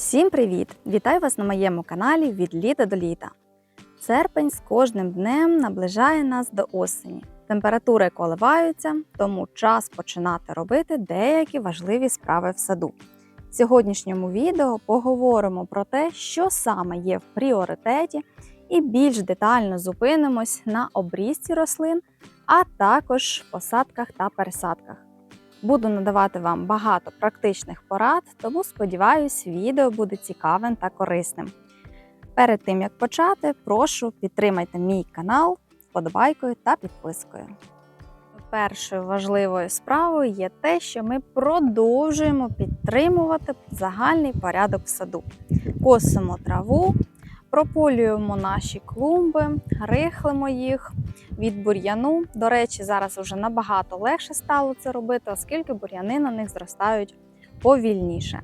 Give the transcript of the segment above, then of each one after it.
Всім привіт! Вітаю вас на моєму каналі від літа до літа. Серпень з кожним днем наближає нас до осені. Температури коливаються, тому час починати робити деякі важливі справи в саду. В сьогоднішньому відео поговоримо про те, що саме є в пріоритеті, і більш детально зупинимось на обрізці рослин, а також посадках та пересадках. Буду надавати вам багато практичних порад, тому сподіваюсь, відео буде цікавим та корисним. Перед тим як почати, прошу підтримайте мій канал вподобайкою та підпискою. Першою важливою справою є те, що ми продовжуємо підтримувати загальний порядок в саду. Косимо траву, прополюємо наші клумби, рихлимо їх від бур'яну. До речі, зараз вже набагато легше стало це робити, оскільки бур'яни на них зростають повільніше.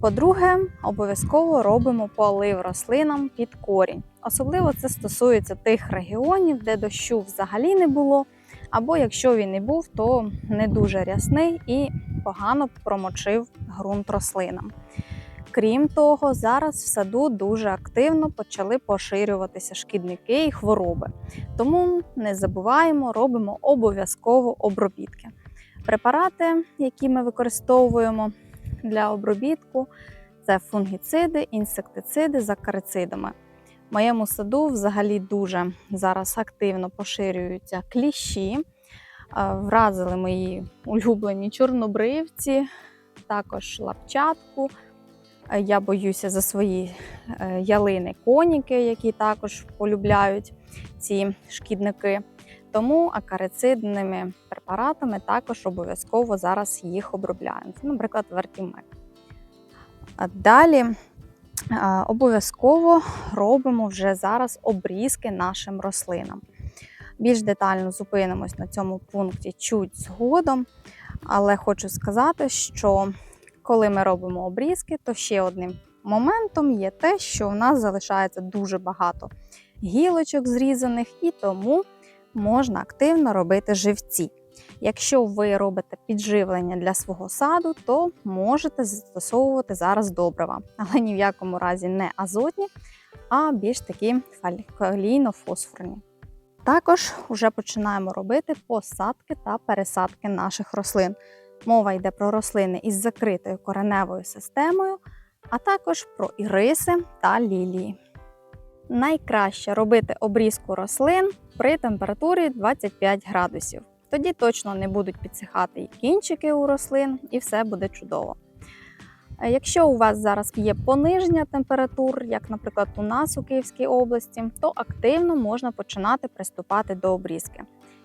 По-друге, обов'язково робимо полив рослинам під корінь. Особливо це стосується тих регіонів, де дощу взагалі не було, або якщо він і був, то не дуже рясний і погано промочив ґрунт рослинам. Крім того, зараз в саду дуже активно почали поширюватися шкідники і хвороби. Тому не забуваємо, робимо обов'язково обробітки. Препарати, які ми використовуємо для обробітку, це фунгіциди, інсектициди з акарицидами. В моєму саду взагалі дуже зараз активно поширюються кліщі. Е, Вразили мої улюблені чорнобривці, також лапчатку. Е, Я боюся за свої е, ялини коніки, які також полюбляють ці шкідники. Тому акарицидними препаратами також обов'язково зараз їх обробляємо. Це, наприклад, вертімек. Далі обов'язково робимо вже зараз обрізки нашим рослинам. Більш детально зупинимось на цьому пункті чуть згодом, але хочу сказати, що коли ми робимо обрізки, то ще одним моментом є те, що в нас залишається дуже багато гілочок зрізаних, і тому можна активно робити живці. Якщо ви робите підживлення для свого саду, то можете застосовувати зараз добрива, але ні в якому разі не азотні, а більш такі калійно-фосфорні. Також вже починаємо робити посадки та пересадки наших рослин. Мова йде про рослини із закритою кореневою системою, а також про іриси та лілії. Найкраще робити обрізку рослин при температурі 25 градусів. Тоді точно не будуть підсихати і кінчики у рослин, і все буде чудово. Е, Якщо у вас зараз є пониження температур, як, наприклад, у нас у Київській області, то активно можна починати приступати до обрізки.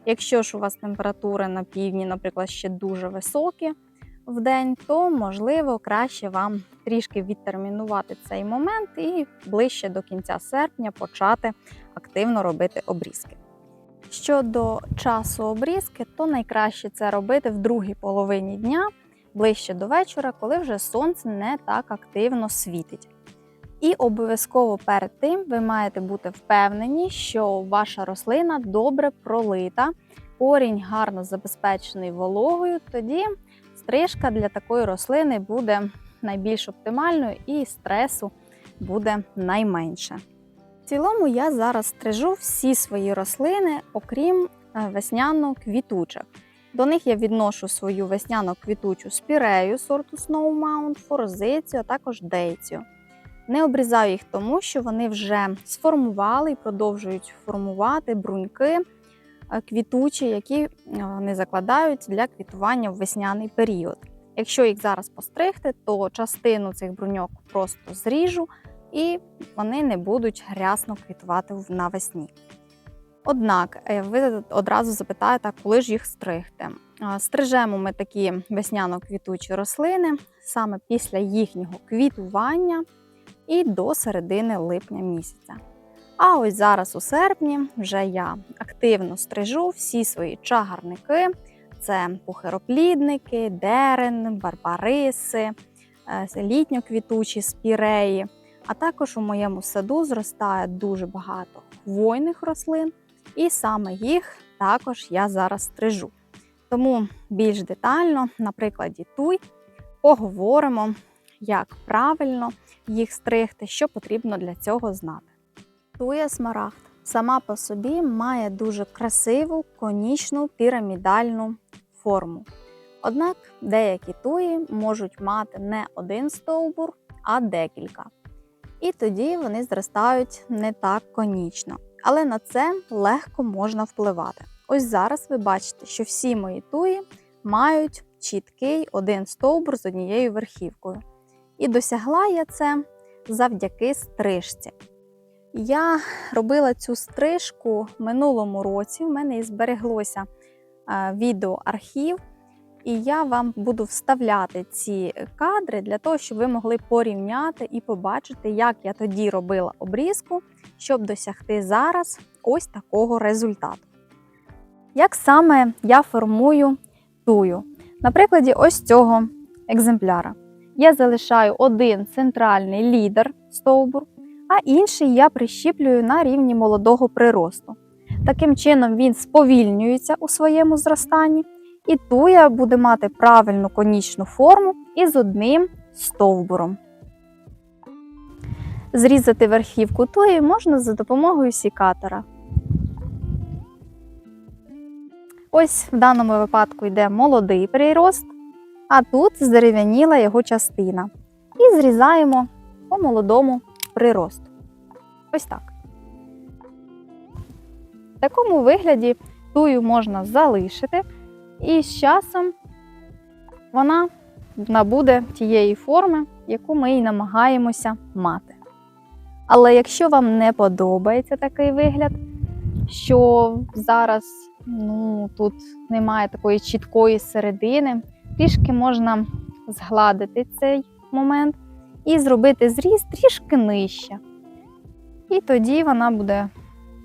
Якщо ж у вас температури на півдні, наприклад, ще дуже високі в день, то можливо краще вам трішки відтермінувати цей момент і ближче до кінця серпня почати активно робити обрізки. Щодо часу обрізки, то найкраще це робити в другій половині дня, ближче до вечора, коли вже сонце не так активно світить. І обов'язково перед тим ви маєте бути впевнені, що ваша рослина добре пролита, корінь гарно забезпечений вологою, тоді стрижка для такої рослини буде найбільш оптимальною і стресу буде найменше. В цілому я зараз стрижу всі свої рослини, окрім е, весняно-квітучих. До них я відношу свою весняно-квітучу спірею сорту Snow Mount, форозицію, а також дейцію. Не обрізаю їх тому, що вони вже сформували і продовжують формувати бруньки е, квітучі, які е, вони закладають для квітування в весняний період. Якщо їх зараз постригти, то частину цих бруньок просто зріжу і вони не будуть рясно квітувати навесні. Однак е, ви одразу запитаєте, коли ж їх стригти? Стрижемо ми такі весняно-квітучі рослини саме після їхнього квітування і до середини липня місяця. А ось зараз у серпні вже я активно стрижу всі свої чагарники. Це пухироплідники, дерен, барбариси, е, літньоквітучі спіреї. А також у моєму саду зростає дуже багато хвойних рослин, і саме їх також я зараз стрижу. Тому більш детально, на прикладі туй, поговоримо, як правильно їх стригти, що потрібно для цього знати. Туя смарагд сама по собі має дуже красиву конічну пірамідальну форму. Однак деякі туї можуть мати не один стовбур, а декілька. І тоді вони зростають не так конічно. Але на це легко можна впливати. Ось зараз ви бачите, що всі мої туї мають чіткий один стовбур з однією верхівкою. І досягла я це завдяки стрижці. Я робила цю стрижку минулому році. У мене і збереглося е, відеоархів, і я вам буду вставляти ці кадри для того, щоб ви могли порівняти і побачити, як я тоді робила обрізку, щоб досягти зараз ось такого результату. Як саме я формую тую? На прикладі ось цього екземпляра. Я залишаю один центральний лідер стовбур, а інший я прищіплюю на рівні молодого приросту. Таким чином він сповільнюється у своєму зростанні, і туя буде мати правильну конічну форму із одним стовбуром. Зрізати верхівку туї можна за допомогою сікатора. Ось в даному випадку йде молодий прирост, а тут здерев'яніла його частина. І зрізаємо по молодому приросту. Ось так. В такому вигляді тую можна залишити, і з часом вона набуде тієї форми, яку ми і намагаємося мати. Але якщо вам не подобається такий вигляд, що зараз ну, тут немає такої чіткої середини, трішки можна згладити цей момент і зробити зріз трішки нижче. І тоді вона буде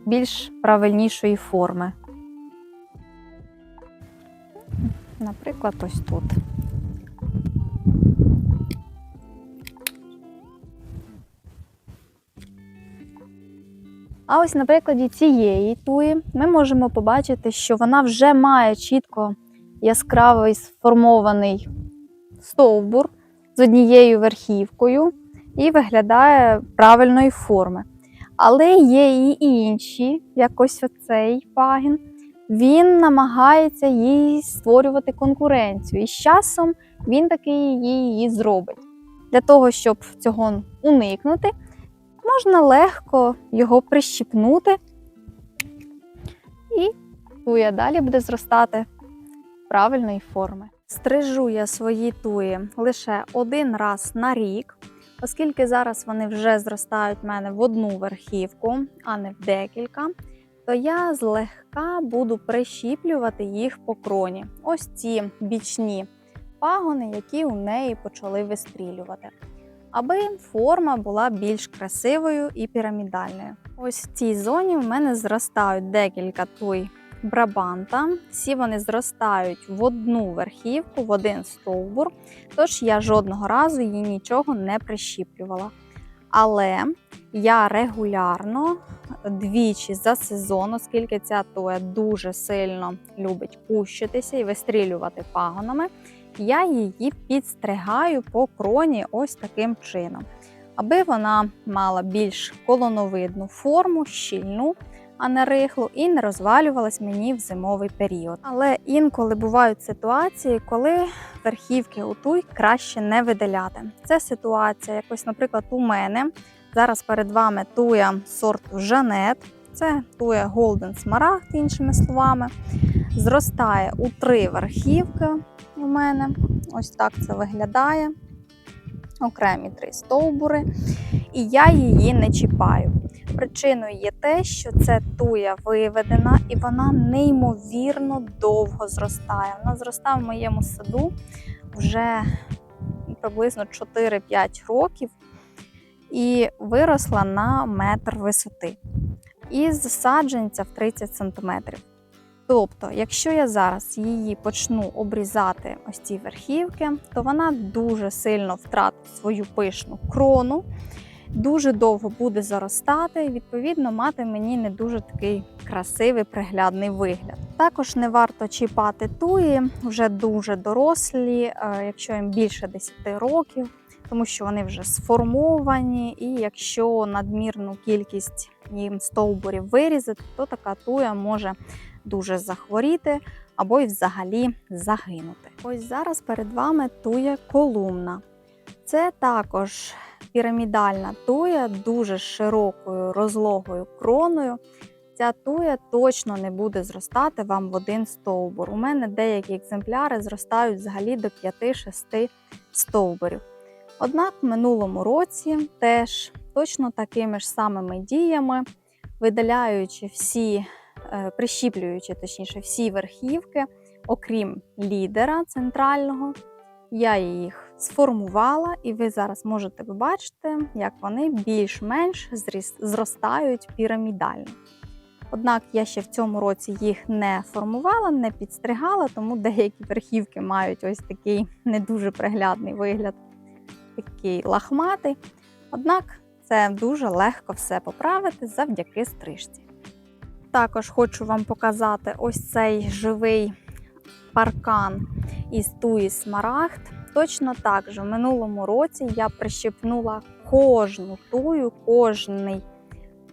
більш правильнішої форми. Наприклад, ось тут. А ось на прикладі цієї туї ми можемо побачити, що вона вже має чітко яскравий сформований стовбур з однією верхівкою і виглядає правильної форми. Але є і інші, як ось оцей пагін. Він намагається їй створювати конкуренцію, і з часом він таки її, зробить. Для того, щоб цього уникнути, можна легко його прищіпнути, і туя далі буде зростати правильної форми. Стрижу я свої туї лише один раз на рік, оскільки зараз вони вже зростають в мене в одну верхівку, а не в декілька, то я злегка буду прищіплювати їх по кроні. Ось ці бічні пагони, які у неї почали вистрілювати аби форма була більш красивою і пірамідальною. Ось в цій зоні в мене зростають декілька туй брабанта. Всі вони зростають в одну верхівку, в один стовбур, тож я жодного разу її нічого не прищіплювала. Але я регулярно двічі за сезон, оскільки ця туя дуже сильно любить пущитися і вистрілювати пагонами, я її підстригаю по кроні ось таким чином, аби вона мала більш колоновидну форму, щільну, а не рихлу, і не розвалювалась мені в зимовий період. Але інколи бувають ситуації, коли верхівки у туй краще не видаляти. Це ситуація, якось, наприклад, у мене. Зараз перед вами туя сорту Жанет. Це туя Golden Smaragd, іншими словами. Зростає у три верхівки у мене. Ось так це виглядає. Окремі три стовбури. І я її не чіпаю. Причиною є те, що це туя виведена і вона неймовірно довго зростає. Вона зростає в моєму саду вже приблизно 4-5 років і виросла на метр висоти. Із саджанця в 30 см. Тобто, якщо я зараз її почну обрізати ось ці верхівки, то вона дуже сильно втратить свою пишну крону, дуже довго буде заростати і, відповідно, мати мені не дуже такий красивий приглядний вигляд. Також не варто чіпати туї, вже дуже дорослі, е, якщо їм більше 10 років, тому що вони вже сформовані, і якщо надмірну кількість їм стовбурів вирізати, то така туя може дуже захворіти або й взагалі загинути. Ось зараз перед вами туя колумна. Це також пірамідальна туя дуже широкою розлогою кроною. Ця туя точно не буде зростати вам в один стовбур. У мене деякі екземпляри зростають взагалі до 5-6 стовбурів. Однак в минулому році теж точно такими ж самими діями, видаляючи всі, е, прищіплюючи точніше всі верхівки, окрім лідера центрального, я їх сформувала, і ви зараз можете побачити, як вони більш-менш зростають пірамідально. Однак я ще в цьому році їх не формувала, не підстригала, тому деякі верхівки мають ось такий не дуже приглядний вигляд, такий лахматий. Однак це дуже легко все поправити завдяки стрижці. Також хочу вам показати ось цей живий паркан із туї смарагд. Точно так же в минулому році я прищепнула кожну тую, кожний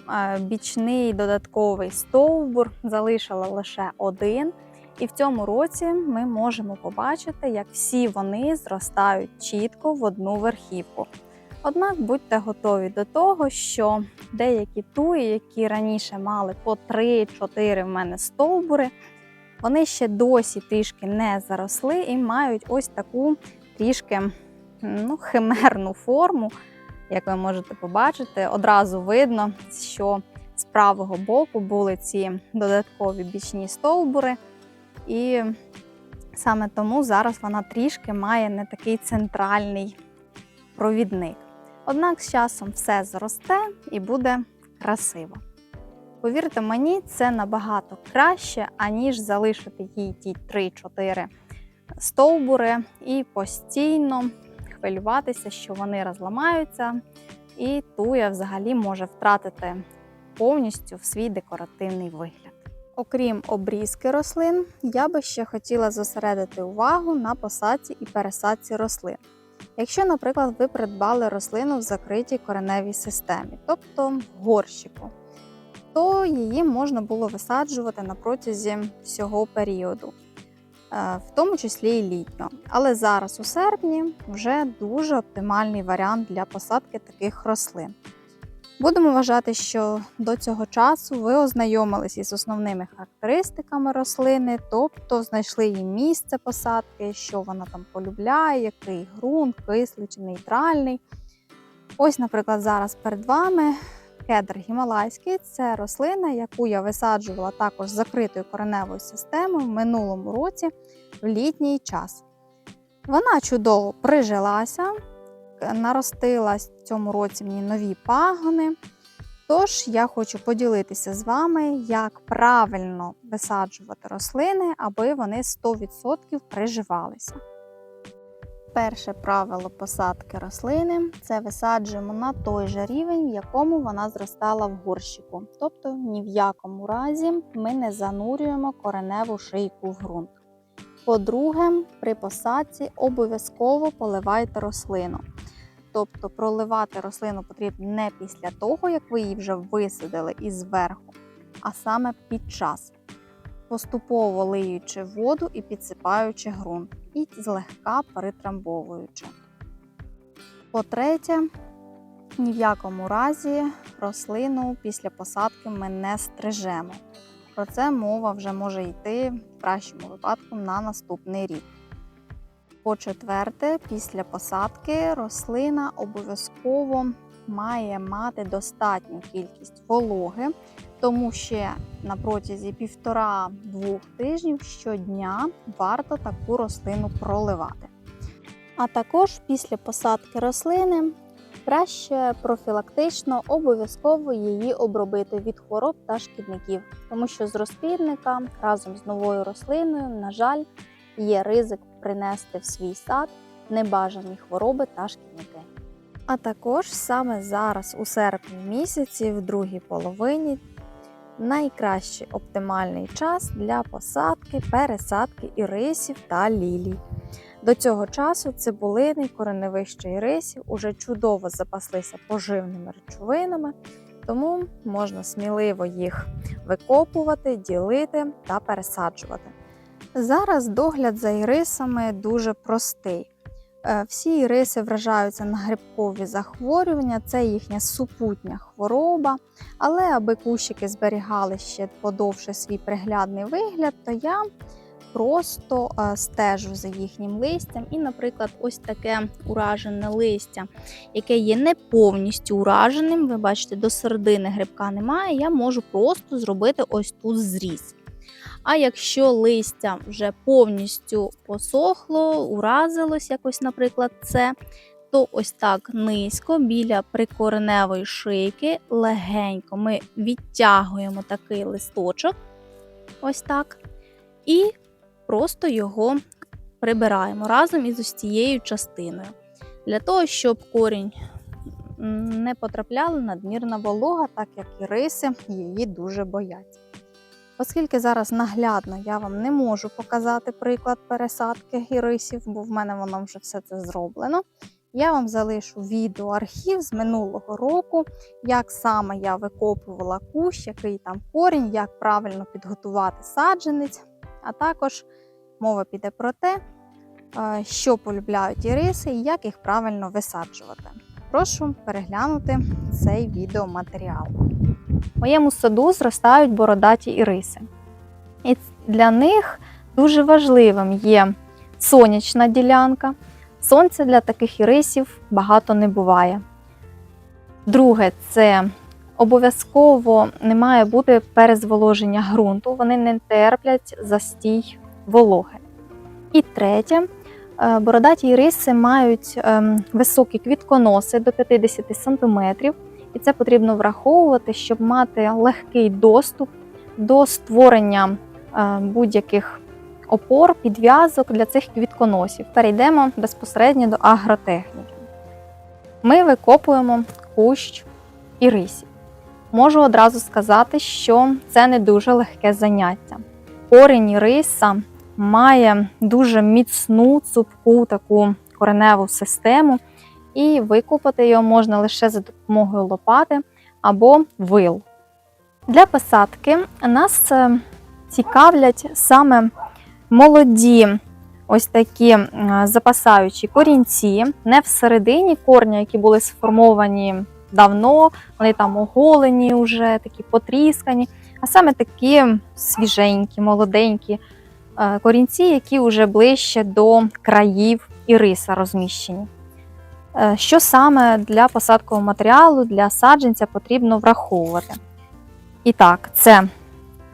е, бічний додатковий стовбур, залишила лише один. І в цьому році ми можемо побачити, як всі вони зростають чітко в одну верхівку. Однак будьте готові до того, що деякі туї, які раніше мали по 3-4 в мене стовбури, вони ще досі трішки не заросли і мають ось таку трішки ну, химерну форму. Як ви можете побачити, одразу видно, що з правого боку були ці додаткові бічні стовбури, і саме тому зараз вона трішки має не такий центральний провідник. Однак з часом все зросте і буде красиво. Повірте мені, це набагато краще, аніж залишити їй ті 3-4 стовбури і постійно хвилюватися, що вони розламаються, і туя взагалі може втратити повністю в свій декоративний вигляд. Окрім обрізки рослин, я би ще хотіла зосередити увагу на посадці і пересадці рослин. Якщо, наприклад, ви придбали рослину в закритій кореневій системі, тобто в горщику, то її можна було висаджувати на протязі всього періоду, в тому числі і літнього. Але зараз у серпні вже дуже оптимальний варіант для посадки таких рослин. Будемо вважати, що до цього часу ви ознайомились із основними характеристиками рослини, тобто знайшли її місце посадки, що вона там полюбляє, який ґрунт, кислий чи нейтральний. Ось, наприклад, зараз перед вами кедр гімалайський це рослина, яку я висаджувала також закритою кореневою системою в минулому році в літній час. Вона чудово прижилася, наростилась в цьому році мені нові пагони. Тож я хочу поділитися з вами, як правильно висаджувати рослини, аби вони 100% приживалися. Перше правило посадки рослини це висаджуємо на той же рівень, в якому вона зростала в горщику. Тобто ні в якому разі ми не занурюємо кореневу шийку в ґрунт. По-друге, при посадці обов'язково поливайте рослину. Тобто проливати рослину потрібно не після того, як ви її вже висадили із зверху, а саме під час, поступово лиючи воду і підсипаючи ґрунт, і злегка перетрамбовуючи. По-третє, ні в якому разі рослину після посадки ми не стрижемо. Про це мова вже може йти в кращому випадку на наступний рік. По-четверте, після посадки рослина обов'язково має мати достатню кількість вологи, тому ще на протязі півтора-двох тижнів щодня варто таку рослину проливати. А також після посадки рослини краще профілактично обов'язково її обробити від хвороб та шкідників, тому що з розплідника разом з новою рослиною, на жаль, є ризик принести в свій сад небажані хвороби та шкідники. А також саме зараз, у серпні місяці, в другій половині, найкращий оптимальний час для посадки, пересадки ірисів та лілій. До цього часу цибулини, кореневища і рисів уже чудово запаслися поживними речовинами, тому можна сміливо їх викопувати, ділити та пересаджувати. Зараз догляд за ірисами дуже простий. Е, Всі іриси вражаються на грибкові захворювання, це їхня супутня хвороба. Але аби кущики зберігали ще подовше свій приглядний вигляд, то я просто е, стежу за їхнім листям. І, наприклад, ось таке уражене листя, яке є не повністю ураженим. Ви бачите, до середини грибка немає. Я можу просто зробити ось тут зріз. А якщо листя вже повністю посохло, уразилось якось, наприклад, це, то ось так низько біля прикореневої шийки легенько ми відтягуємо такий листочок, ось так, і просто його прибираємо разом із ось цією частиною. Для того, щоб корінь не потрапляла надмірна волога, так як і риси її дуже бояться. Оскільки зараз наглядно я вам не можу показати приклад пересадки ірисів, бо в мене воно вже все це зроблено. Я вам залишу відеоархів з минулого року, як саме я викопувала кущ, який там корінь, як правильно підготувати саджанець. А також мова піде про те, е, що полюбляють іриси і як їх правильно висаджувати. Прошу переглянути цей відеоматеріал. В моєму саду зростають бородаті іриси. І для них дуже важливим є сонячна ділянка. Сонця для таких ірисів багато не буває. Друге, це обов'язково не має бути перезволоження ґрунту, вони не терплять застій вологи. І третє, е, бородаті іриси мають ем, високі квітконоси до 50 см, і це потрібно враховувати, щоб мати легкий доступ до створення е, будь-яких опор, підв'язок для цих квітконосів. Перейдемо безпосередньо до агротехніки. Ми викопуємо кущ ірисів. Можу одразу сказати, що це не дуже легке заняття. Корінь іриса має дуже міцну, цупку таку кореневу систему, і викопати його можна лише за допомогою лопати або вил. Для посадки нас е, цікавлять саме молоді ось такі е, запасаючі корінці, не всередині корня, які були сформовані давно, вони там оголені, вже такі потріскані, а саме такі свіженькі, молоденькі е, корінці, які вже ближче до країв іриса розміщені. Е, Що саме для посадкового матеріалу, для саджанця потрібно враховувати? І так, це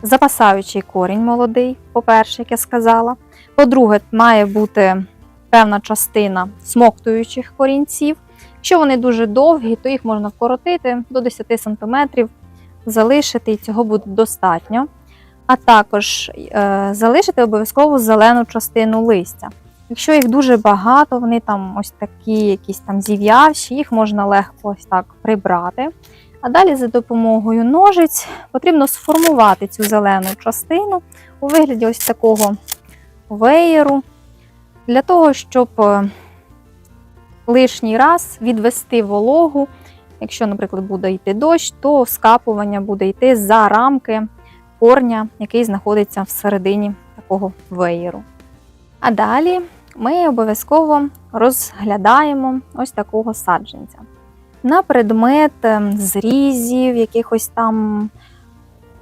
запасаючий корінь молодий, по-перше, як я сказала. По-друге, має бути певна частина смоктуючих корінців. Якщо вони дуже довгі, то їх можна вкоротити до 10 см, залишити, і цього буде достатньо. А також е, залишити обов'язково зелену частину листя. Якщо їх дуже багато, вони там ось такі, якісь там зів'явші, їх можна легко ось так прибрати. А далі за допомогою ножиць потрібно сформувати цю зелену частину у вигляді ось такого веєру, для того, щоб е, лишній раз відвести вологу. Якщо, наприклад, буде йти дощ, то скапування буде йти за рамки корня, який знаходиться всередині такого веєру. А далі ми обов'язково розглядаємо ось такого саджанця. На предмет ем, зрізів, якихось там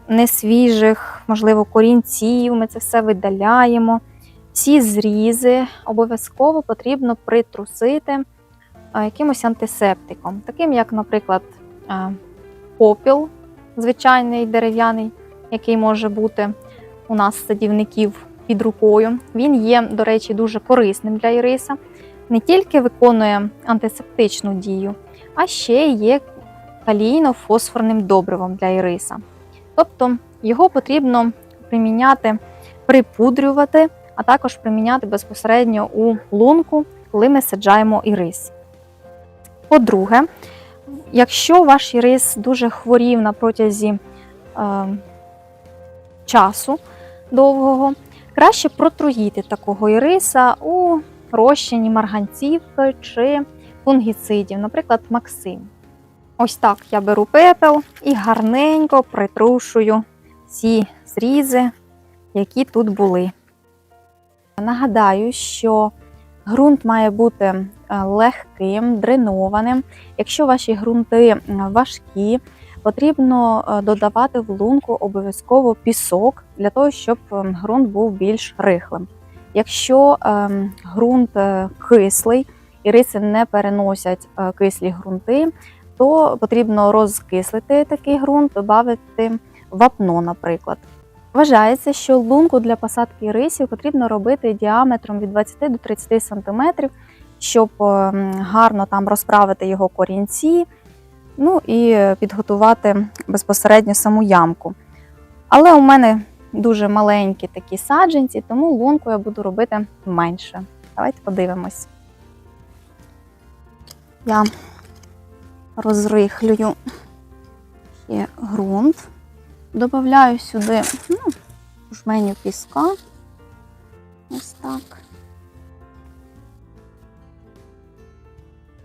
несвіжих, можливо, корінців, ми це все видаляємо. Ці зрізи обов'язково потрібно притрусити якимось антисептиком, таким як, наприклад, попіл, звичайний дерев'яний, який може бути у нас садівників під рукою. Він є, до речі, дуже корисним для іриса. Не тільки виконує антисептичну дію, а ще є калійно-фосфорним добривом для іриса. Тобто його потрібно приміняти, припудрювати, а також приміняти безпосередньо у лунку, коли ми саджаємо ірис. По-друге, якщо ваш ірис дуже хворів на протязі е, часу довгого, краще протруїти такого іриса у розчині марганців чи фунгіцидів, наприклад, Максим. Ось так я беру пепел і гарненько притрушую ці зрізи, які тут були. Нагадаю, що ґрунт має бути е, легким, дренованим. Якщо ваші ґрунти е, важкі, потрібно е, додавати в лунку обов'язково пісок для того, щоб е, ґрунт був більш рихлим. Якщо ем, ґрунт е, кислий і риси не переносять кислі ґрунти, то потрібно розкислити такий ґрунт, додати вапно, наприклад. Вважається, що лунку для посадки рисів потрібно робити діаметром від 20 до 30 см, щоб ем, гарно там розправити його корінці, ну і підготувати безпосередньо саму ямку. Але у мене дуже маленькі такі саджанці, тому лунку я буду робити менше. Давайте подивимось. Я розрихлюю ще ґрунт. Добавляю сюди ну, жменю піска. Ось так.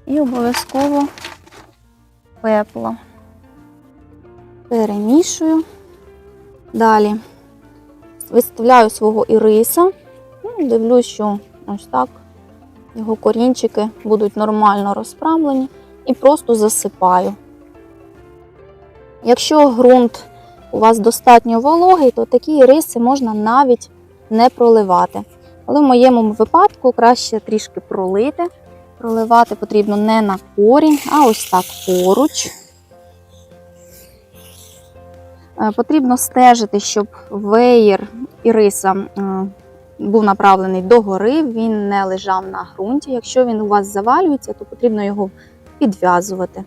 І обов'язково пепло. Перемішую. Далі виставляю свого іриса. Ну, Дивлюсь, що ось так його корінчики будуть нормально розправлені і просто засипаю. Якщо ґрунт у вас достатньо вологий, то такі риси можна навіть не проливати. Але в моєму випадку краще трішки пролити. Проливати потрібно не на корінь, а ось так поруч. Е, Потрібно стежити, щоб веєр іриса був направлений догори, він не лежав на ґрунті. Якщо він у вас завалюється, то потрібно його підв'язувати.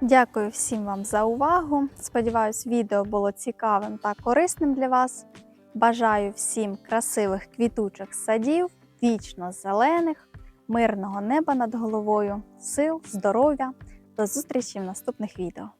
Дякую всім вам за увагу. Сподіваюсь, відео було цікавим та корисним для вас. Бажаю всім красивих квітучих садів, вічно зелених, мирного неба над головою, сил, здоров'я. До зустрічі в наступних відео.